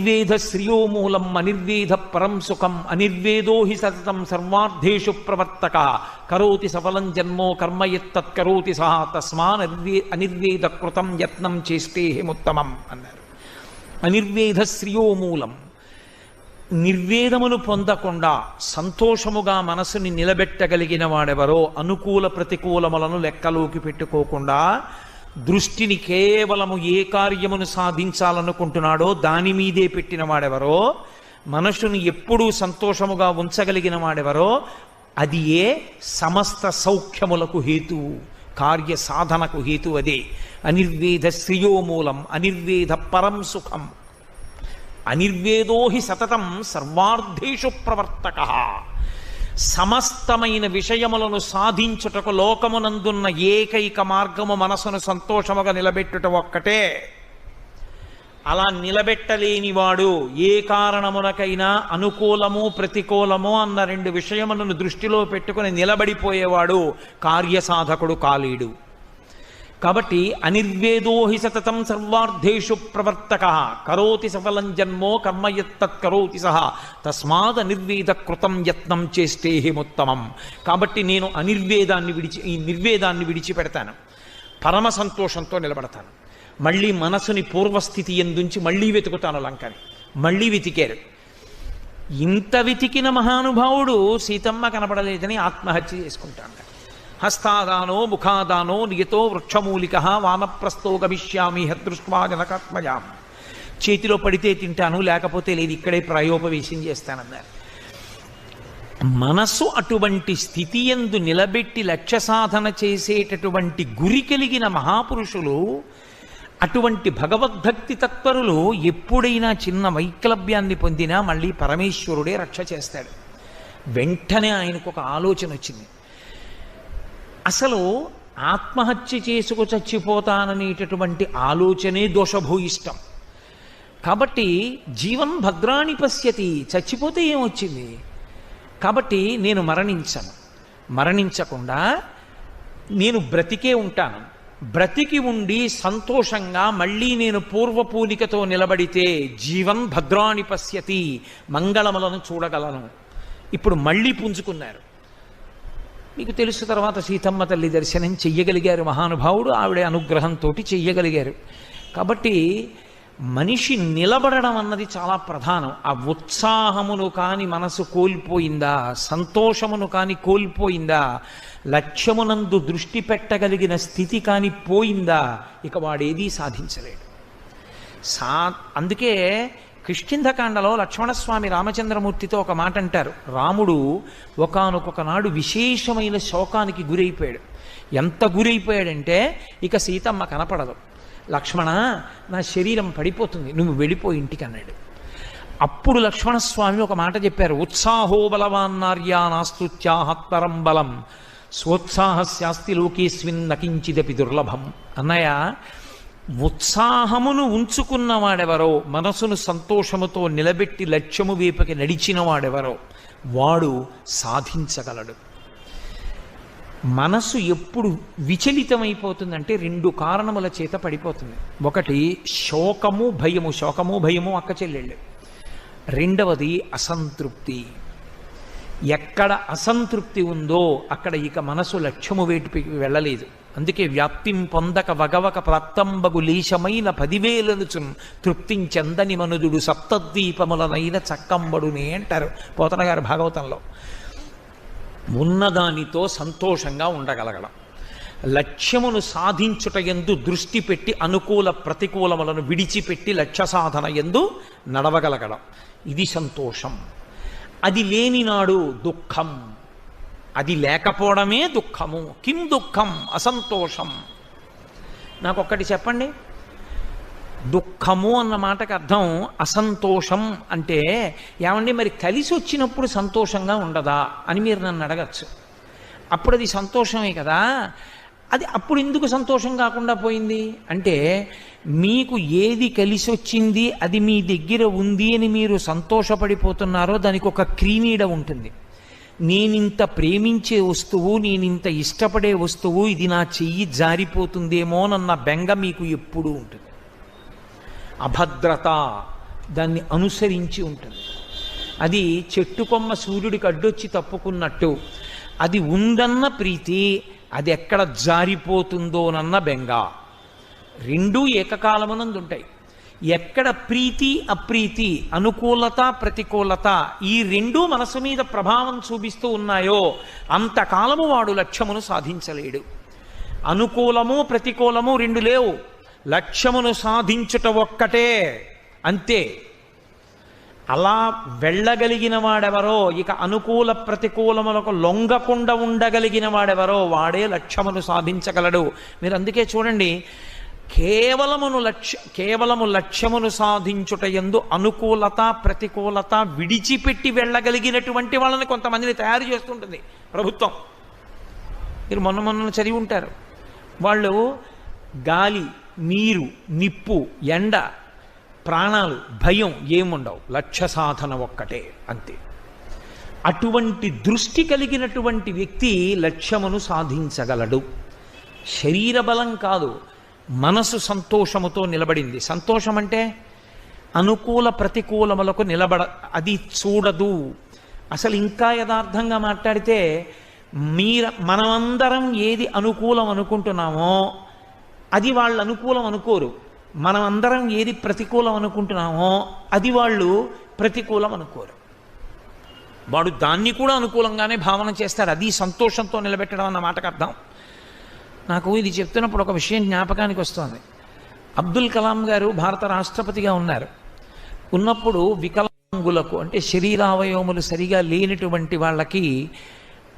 అనిర్వేద శ్రియోమూలం అనిర్వేద పరం సుఖం అనిర్వేదో హి సతతం సర్వార్థేషు ప్రవర్తక. కరోతి సఫలం జన్మో కర్మ ఎత్తత్ కరోతి సహా తస్మాన్ అనిర్వేద కృతం యత్నం చేస్తే హిముత్తమం అన్నారు. అనిర్వేద శ్రియోమూలం. నిర్వేదమును పొందకుండా సంతోషముగా మనసుని నిలబెట్టగలిగిన వాడెవరో అనుకూల ప్రతికూలములను లెక్కలోకి పెట్టుకోకుండా దృష్టిని కేవలము ఏ కార్యమును సాధించాలనుకుంటున్నాడో దాని మీదే పెట్టిన వాడెవరో మనసును ఎప్పుడూ సంతోషముగా ఉంచగలిగిన వాడెవరో అది ఏ సమస్త సౌఖ్యములకు హేతువు కార్య సాధనకు హేతు అదే. అనిర్వేద శ్రియోమూలం అనిర్వేద పరం సుఖం. అనిర్వేదో హి సతతం సర్వార్థేషు ప్రవర్తక. సమస్తమైన విషయములను సాధించుటకు లోకమునందున్న ఏకైక మార్గము మనసును సంతోషముగా నిలబెట్టుట ఒక్కటే. అలా నిలబెట్టలేనివాడు ఏ కారణమునకైనా అనుకూలము ప్రతికూలము అన్న రెండు విషయములను దృష్టిలో పెట్టుకుని నిలబడిపోయేవాడు కార్యసాధకుడు కాలేడు. కాబట్టి అనిర్వేదోహి సతతం సర్వార్థేషు ప్రవర్తక కరోతి సఫలం జన్మో కర్మ కరోతి సహ తస్మాత్ అనిర్వేద కృతం యత్నం చేస్తే హిముత్తమం కాబట్టి నేను అనిర్వేదాన్ని విడిచి ఈ నిర్వేదాన్ని విడిచిపెడతాను. పరమ సంతోషంతో నిలబడతాను. మళ్ళీ మనసుని పూర్వస్థితి ఎందుంచి మళ్ళీ వెతుకుతాను లంకని. మళ్ళీ వెతికారు. ఇంత వెతికిన మహానుభావుడు సీతమ్మ కనబడలేదని ఆత్మహత్య చేసుకుంటాను హస్తాదానో ముఖాదానో నియతో వృక్షమూలిక వానప్రస్థో గమిష్యామి హదృష్వా జనకాత్మజాం చేతిలో పడితే తింటాను లేకపోతే లేదు ఇక్కడే ప్రాయోపవేశం చేస్తానన్నారు. మనసు అటువంటి స్థితి ఎందు నిలబెట్టి లక్ష్య సాధన చేసేటటువంటి గురి కలిగిన మహాపురుషులు అటువంటి భగవద్భక్తి తత్పరులు ఎప్పుడైనా చిన్న వైక్లభ్యాన్ని పొందినా మళ్ళీ పరమేశ్వరుడే రక్ష చేస్తాడు. వెంటనే ఆయనకు ఒక ఆలోచన వచ్చింది అసలు ఆత్మహత్య చేసుకు చచ్చిపోతాననేటటువంటి ఆలోచనే దోషభూయిష్టం. కాబట్టి జీవం భద్రాణి పశ్యతి చచ్చిపోతే ఏమొచ్చింది? కాబట్టి నేను మరణించను. మరణించకుండా నేను బ్రతికే ఉంటాను. బ్రతికి ఉండి సంతోషంగా మళ్ళీ నేను పూర్వపూలికతో నిలబడితే జీవం భద్రాణి పశ్యతి మంగళములను చూడగలను. ఇప్పుడు మళ్ళీ పుంజుకున్నారు. మీకు తెలుసు తర్వాత సీతమ్మ తల్లి దర్శనం చెయ్యగలిగారు మహానుభావుడు ఆవిడ అనుగ్రహంతో చెయ్యగలిగారు. కాబట్టి మనిషి నిలబడడం అన్నది చాలా ప్రధానం. ఆ ఉత్సాహమును కాని మనసు కోల్పోయిందా సంతోషమును కాని కోల్పోయిందా లక్ష్యమునందు దృష్టి పెట్టగలిగిన స్థితి కాని పోయిందా ఇక వాడేదీ సాధించలేడు. సా అందుకే కిష్కింధకాండలో లక్ష్మణస్వామి రామచంద్రమూర్తితో ఒక మాట అంటారు రాముడు ఒకానొక నాడు విశేషమైన శోకానికి గురైపోయాడు. ఎంత గురైపోయాడంటే ఇక సీతమ్మ కనపడదు. లక్ష్మణ నా శరీరం పడిపోతుంది నువ్వు వెళ్ళిపో ఇంటికి అన్నాడు. అప్పుడు లక్ష్మణస్వామి ఒక మాట చెప్పారు. ఉత్సాహో బలవాన్నార్యా నాస్తుత్యాహత్పరం బలం. స్వోత్సాహస్యాస్తి లోకేస్మిన్ నకించిదపి దుర్లభం. అన్నయ్య ఉత్సాహమును ఉంచుకున్న వాడెవరో మనసును సంతోషముతో నిలబెట్టి లక్ష్యము వైపుకి నడిచిన వాడెవరో వాడు సాధించగలడు. మనసు ఎప్పుడు విచలితమైపోతుందంటే రెండు కారణముల చేత పడిపోతుంది. ఒకటి శోకము భయము శోకము భయము అక్క చెల్లెళ్ళు. రెండవది అసంతృప్తి. ఎక్కడ అసంతృప్తి ఉందో అక్కడ ఇక మనసు లక్ష్యము వేటికి వెళ్ళలేదు. అందుకే వ్యాప్తిం పొందక వగవక ప్రాప్తంబగు లీశమైన పదివేలనుచున్ తృప్తించెందని మనుదుడు సప్తద్వీపములనైన చక్కంబడునే అంటారు పోతన గారు భాగవతంలో. ఉన్నదానితో సంతోషంగా ఉండగలగడం. లక్ష్యమును సాధించుట ఎందు దృష్టి పెట్టి అనుకూల ప్రతికూలములను విడిచిపెట్టి లక్ష్య సాధన ఎందు నడవగలగడం. ఇది సంతోషం. అది లేనినాడు దుఃఖం. అది లేకపోవడమే దుఃఖము. కిం దుఃఖం? అసంతోషం. నాకు ఒక్కటి చెప్పండి. దుఃఖము అన్న మాటకు అర్థం అసంతోషం అంటే ఏమండి మరి కలిసి వచ్చినప్పుడు సంతోషంగా ఉండదా అని మీరు నన్ను అడగచ్చు. అప్పుడు అది సంతోషమే కదా. అది అప్పుడు ఎందుకు సంతోషం కాకుండా పోయింది? అంటే మీకు ఏది కలిసి వచ్చింది అది మీ దగ్గర ఉంది అని మీరు సంతోషపడిపోతున్నారో దానికి ఒక క్రీనీడ ఉంటుంది. నేనింత ప్రేమించే వస్తువు నేనింత ఇష్టపడే వస్తువు ఇది నా చెయ్యి జారిపోతుందేమోనన్న బెంగ మీకు ఎప్పుడూ ఉంటుంది. అభద్రత దాన్ని అనుసరించి ఉంటుంది. అది చెట్టు కొమ్మ సూర్యుడికి అడ్డొచ్చి తప్పుకున్నట్టు అది ఉందన్న ప్రీతి అది ఎక్కడ జారిపోతుందోనన్న బెంగ. రెండూ ఏకకాలమునందు ఉంటాయి ఎక్కడ ప్రీతి అప్రీతి అనుకూలత ప్రతికూలత ఈ రెండూ మనసు మీద ప్రభావం చూపిస్తూ ఉన్నాయో అంతకాలము వాడు లక్ష్యమును సాధించలేడు. అనుకూలము ప్రతికూలము రెండు లేవు. లక్ష్యమును సాధించుట ఒక్కటే. అంతే. అలా వెళ్ళగలిగిన వాడెవరో ఇక అనుకూల ప్రతికూలములకు లొంగకుండా ఉండగలిగిన వాడెవరో వాడే లక్ష్యమును సాధించగలడు. మీరు అందుకే చూడండి కేవలమును లక్ష్య కేవలము లక్ష్యమును సాధించుట ఎందు అనుకూలత ప్రతికూలత విడిచిపెట్టి వెళ్ళగలిగినటువంటి వాళ్ళని కొంతమందిని తయారు చేస్తుంటుంది ప్రభుత్వం. మీరు మొన్న మొన్న చదివి ఉంటారు. వాళ్ళు గాలి నీరు నిప్పు ఎండ ప్రాణాలు భయం ఏముండవు. లక్ష్య సాధన ఒక్కటే అంతే. అటువంటి దృష్టి కలిగినటువంటి వ్యక్తి లక్ష్యమును సాధించగలడు. శరీర బలం కాదు. మనసు సంతోషముతో నిలబడింది. సంతోషం అంటే అనుకూల ప్రతికూలములకు నిలబడ అది చూడదు. అసలు ఇంకా యథార్థంగా మాట్లాడితే మీర మనమందరం ఏది అనుకూలం అనుకుంటున్నామో అది వాళ్ళు అనుకూలం అనుకోరు. మనమందరం ఏది ప్రతికూలం అనుకుంటున్నామో అది వాళ్ళు ప్రతికూలం అనుకోరు. వాడు దాన్ని కూడా అనుకూలంగానే భావన చేస్తారు అది సంతోషంతో నిలబెట్టడం అన్న మాటకు అర్థం. నాకు ఇది చెప్తున్నప్పుడు ఒక విషయం జ్ఞాపకానికి వస్తుంది. అబ్దుల్ కలాం గారు భారత రాష్ట్రపతిగా ఉన్నారు. ఉన్నప్పుడు వికలాంగులకు అంటే శరీరావయవములు సరిగా లేనటువంటి వాళ్ళకి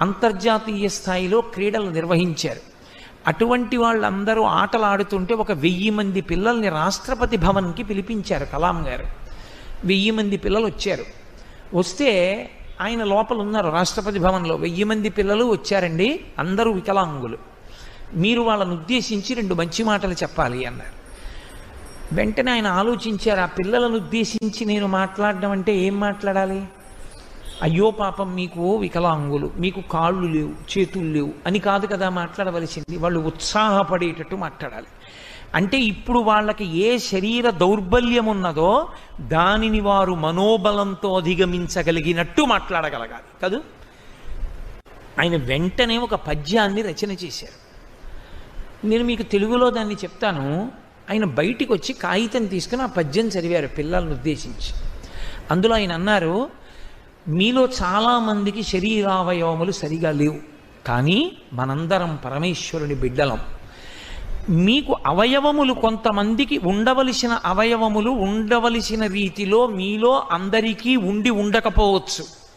అంతర్జాతీయ స్థాయిలో క్రీడలు నిర్వహించారు. అటువంటి వాళ్ళందరూ ఆటలు ఆడుతుంటే ఒక వెయ్యి మంది పిల్లల్ని రాష్ట్రపతి భవన్కి పిలిపించారు కలాం గారు. వెయ్యి మంది పిల్లలు వచ్చారు. వస్తే ఆయన లోపల ఉన్నారు రాష్ట్రపతి భవన్లో. వెయ్యి మంది పిల్లలు వచ్చారండి అందరూ వికలాంగులు. మీరు వాళ్ళను ఉద్దేశించి రెండు మంచి మాటలు చెప్పాలి అన్నారు. వెంటనే ఆయన ఆలోచించారు ఆ పిల్లలను ఉద్దేశించి నేను మాట్లాడడం అంటే ఏం మాట్లాడాలి? అయ్యో పాపం మీకు వికలాంగులు మీకు కాళ్ళు లేవు చేతులు లేవు అని కాదు కదా మాట్లాడవలసింది. వాళ్ళు ఉత్సాహపడేటట్టు మాట్లాడాలి. అంటే ఇప్పుడు వాళ్ళకి ఏ శరీర దౌర్బల్యం ఉన్నదో దానిని వారు మనోబలంతో అధిగమించగలిగినట్టు మాట్లాడగలగాలి. కదూ? ఆయన వెంటనే ఒక పద్యాన్ని రచన చేశారు. నేను మీకు తెలుగులో దాన్ని చెప్తాను. ఆయన బయటికి వచ్చి కాగితం తీసుకుని ఆ పద్యం చదివారు పిల్లలను ఉద్దేశించి. అందులో ఆయన అన్నారు మీలో చాలామందికి శరీరావయవములు సరిగా లేవు. కానీ మనందరం పరమేశ్వరుని బిడ్డలం. మీకు అవయవములు కొంతమందికి ఉండవలసిన అవయవములు ఉండవలసిన రీతిలో మీలో అందరికీ ఉండి ఉండకపోవచ్చు.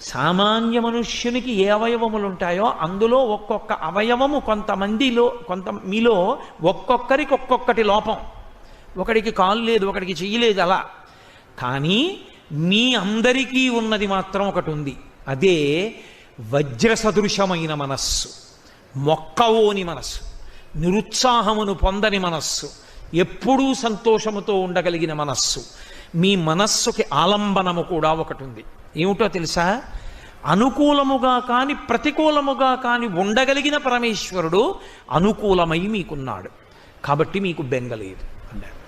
సామాన్య మనుష్యునికి ఏ అవయవములు ఉంటాయో అందులో ఒక్కొక్క అవయవము కొంతమందిలో కొంత మీలో ఒక్కొక్కరికి ఒక్కొక్కటి లోపం. ఒకడికి కాలు లేదు ఒకడికి చెయ్యలేదు అలా. కానీ మీ అందరికీ ఉన్నది మాత్రం ఒకటి ఉంది అదే వజ్ర సదృశమైన మనస్సు మొక్కవోని మనస్సు నిరుత్సాహమును పొందని మనస్సు ఎప్పుడూ సంతోషముతో ఉండగలిగిన మనస్సు. మీ మనస్సుకి ఆలంబనము కూడా ఒకటి ఉంది ఏమిటో తెలుసా? అనుకూలముగా కాని ప్రతికూలముగా కాని ఉండగలిగిన పరమేశ్వరుడు అనుకూలమై మీకున్నాడు. కాబట్టి మీకు బెంగలేదు అన్నారు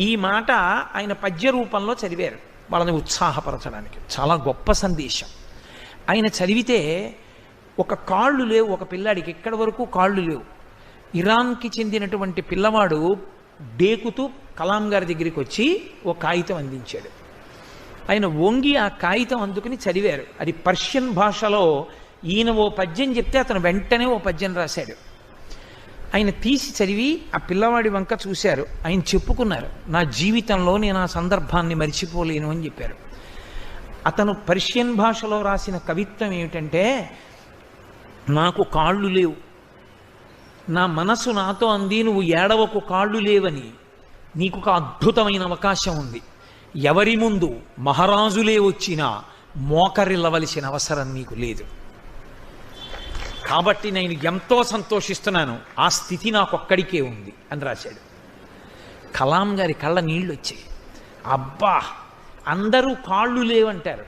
ఈ మాట ఆయన పద్య రూపంలో చదివారు వాళ్ళని ఉత్సాహపరచడానికి. చాలా గొప్ప సందేశం. ఆయన చదివితే ఒక కాళ్ళు లేవు ఒక పిల్లాడికి ఎక్కడి వరకు కాళ్ళు లేవు. ఇరాన్కి చెందినటువంటి పిల్లవాడు డేకుతూ కలాం గారి దగ్గరికి వచ్చి ఒక కాగితం అందించాడు. ఆయన వంగి ఆ కాగితం అందుకుని చదివారు. అది పర్షియన్ భాషలో ఈయన ఓ పద్యం చెప్తే అతను వెంటనే ఓ పద్యం రాశాడు. ఆయన తీసి చదివి ఆ పిల్లవాడి వంక చూశారు. ఆయన చెప్పుకున్నారు నా జీవితంలో నేను ఆ సందర్భాన్ని మరిచిపోలేను అని చెప్పారు. అతను పర్షియన్ భాషలో రాసిన కవిత్వం ఏమిటంటే నాకు కాళ్ళు లేవు. నా మనసు నాతో అంది నువ్వు ఏడవకు కాళ్ళు లేవని. నీకు ఒక అద్భుతమైన అవకాశం ఉంది. ఎవరి ముందు మహారాజులే వచ్చినా మోకరిల్లవలసిన అవసరం నీకు లేదు. కాబట్టి నేను ఎంతో సంతోషిస్తున్నాను. ఆ స్థితి నాకు ఒక్కడికే ఉంది అని రాశాడు. కలాం గారి కళ్ళ నీళ్ళు వచ్చాయి అబ్బా అందరూ కాళ్ళు లేవంటారు.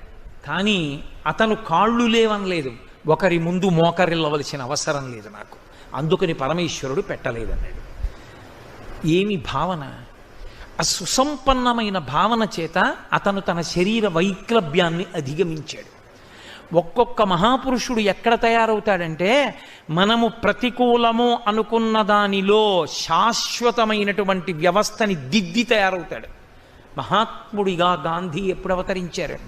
కానీ అతను కాళ్ళు లేవనలేదు ఒకరి ముందు మోకరిల్లవలసిన అవసరం లేదు నాకు. అందుకని పరమేశ్వరుడు పెట్టలేదన్నాడు. ఏమి భావన? ఆ సుసంపన్నమైన భావన చేత అతను తన శరీర వైక్లభ్యాన్ని అధిగమించాడు. ఒక్కొక్క మహాపురుషుడు ఎక్కడ తయారవుతాడంటే మనము ప్రతికూలము అనుకున్న దానిలో శాశ్వతమైనటువంటి వ్యవస్థని దిద్ది తయారవుతాడు. మహాత్ముడిగా గాంధీ ఎప్పుడు అవతరించారు?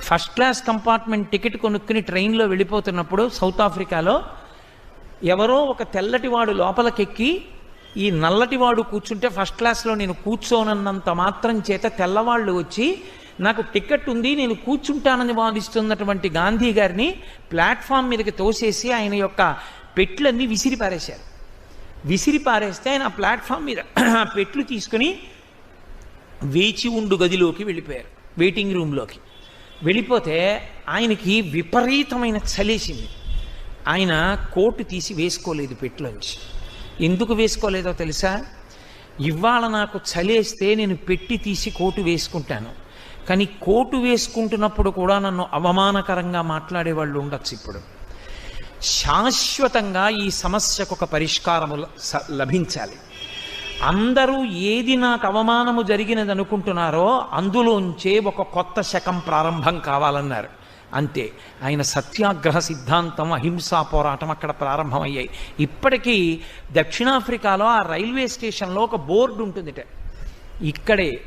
ఫస్ట్ క్లాస్ కంపార్ట్మెంట్ టికెట్ కొనుక్కుని ట్రైన్లో వెళ్ళిపోతున్నప్పుడు సౌత్ ఆఫ్రికాలో ఎవరో ఒక తెల్లటివాడు లోపలికెక్కి ఈ నల్లటివాడు కూర్చుంటే ఫస్ట్ క్లాస్లో నేను కూర్చోనన్నంత మాత్రం చేత తెల్లవాళ్ళు వచ్చి నాకు టికెట్ ఉంది నేను కూర్చుంటానని వాదిస్తున్నటువంటి గాంధీ గారిని ప్లాట్ఫామ్ మీదకి తోసేసి ఆయన యొక్క పెట్లన్నీ విసిరి పారేశారు విసిరి పారేస్తే ఆయన ఆ ప్లాట్ఫామ్ మీద ఆ పెట్లు తీసుకుని వేచి ఉండు గదిలోకి వెళ్ళిపోయారు వెయిటింగ్ రూమ్లోకి వెళ్ళిపోతే ఆయనకి విపరీతమైన చలేసింది. ఆయన కోటు తీసి వేసుకోలేదు పెట్లోంచి. ఎందుకు వేసుకోలేదో తెలుసా? ఇవాళ నాకు చలేస్తే నేను పెట్టి తీసి కోటు వేసుకుంటాను. కానీ కోటు వేసుకుంటున్నప్పుడు కూడా నన్ను అవమానకరంగా మాట్లాడే వాళ్ళు ఉండొచ్చు ఇప్పుడు. శాశ్వతంగా ఈ సమస్యకు ఒక పరిష్కారము ల- స- లభించాలి. అందరూ ఏది నాకు అవమానము జరిగినది అనుకుంటున్నారో అందులోంచే ఒక కొత్త శకం ప్రారంభం కావాలన్నారు. అంతే. ఆయన సత్యాగ్రహ సిద్ధాంతం అహింసా పోరాటం అక్కడ ప్రారంభమయ్యాయి. ఇప్పటికీ దక్షిణాఫ్రికాలో ఆ రైల్వే స్టేషన్లో ఒక బోర్డు ఉంటుందిట. ఇక్కడే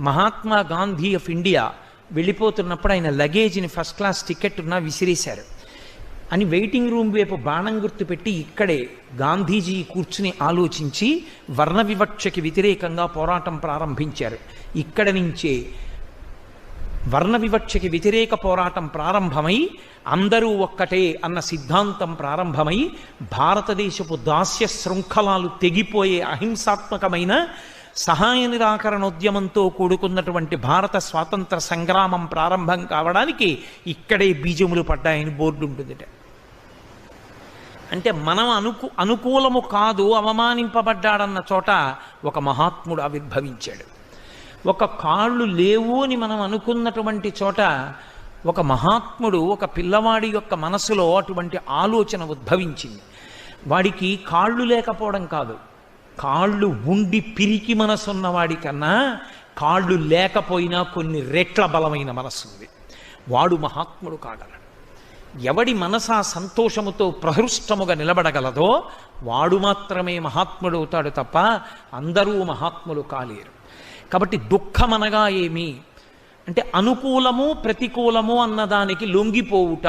మహాత్మా గాంధీ ఆఫ్ ఇండియా వెళ్ళిపోతున్నప్పుడు ఆయన లగేజ్ని ఫస్ట్ క్లాస్ టికెట్ ఉన్నా విసిరేశారు. అని వెయిటింగ్ రూమ్ వైపు బాణం గుర్తుపెట్టి ఇక్కడే గాంధీజీ కూర్చుని ఆలోచించి వర్ణ వివక్షకి వ్యతిరేకంగా పోరాటం ప్రారంభించారు. ఇక్కడ నుంచే వర్ణ వివక్షకి వ్యతిరేక పోరాటం ప్రారంభమై అందరూ ఒక్కటే అన్న సిద్ధాంతం ప్రారంభమై భారతదేశపు దాస్య శృంఖలాలు తెగిపోయే అహింసాత్మకమైన సహాయ నిరాకరణోద్యమంతో కూడుకున్నటువంటి భారత స్వాతంత్ర సంగ్రామం ప్రారంభం కావడానికి ఇక్కడే బీజములు పడ్డాయని బోర్డు ఉంటుందిట అంటే మనం అనుకు అనుకూలము కాదు అవమానింపబడ్డాడన్న చోట ఒక మహాత్ముడు ఆవిర్భవించాడు. ఒక కాళ్ళు లేవు అని మనం అనుకున్నటువంటి చోట ఒక మహాత్ముడు ఒక పిల్లవాడి యొక్క మనసులో అటువంటి ఆలోచన ఉద్భవించింది. వాడికి కాళ్ళు లేకపోవడం కాదు. కాళ్ళు ఉండి పిరికి మనసున్నవాడి కన్నా కాళ్ళు లేకపోయినా కొన్ని రెట్ల బలమైన మనసు ఉంది వాడు మహాత్ముడు కాగలడు. ఎవడి మనస సంతోషముతో ప్రహృష్టముగా నిలబడగలదో వాడు మాత్రమే మహాత్ముడవుతాడు తప్ప అందరూ మహాత్ములు కాలేరు. కాబట్టి దుఃఖమనగా ఏమి? అంటే అనుకూలము ప్రతికూలము అన్నదానికి లొంగిపోవుట.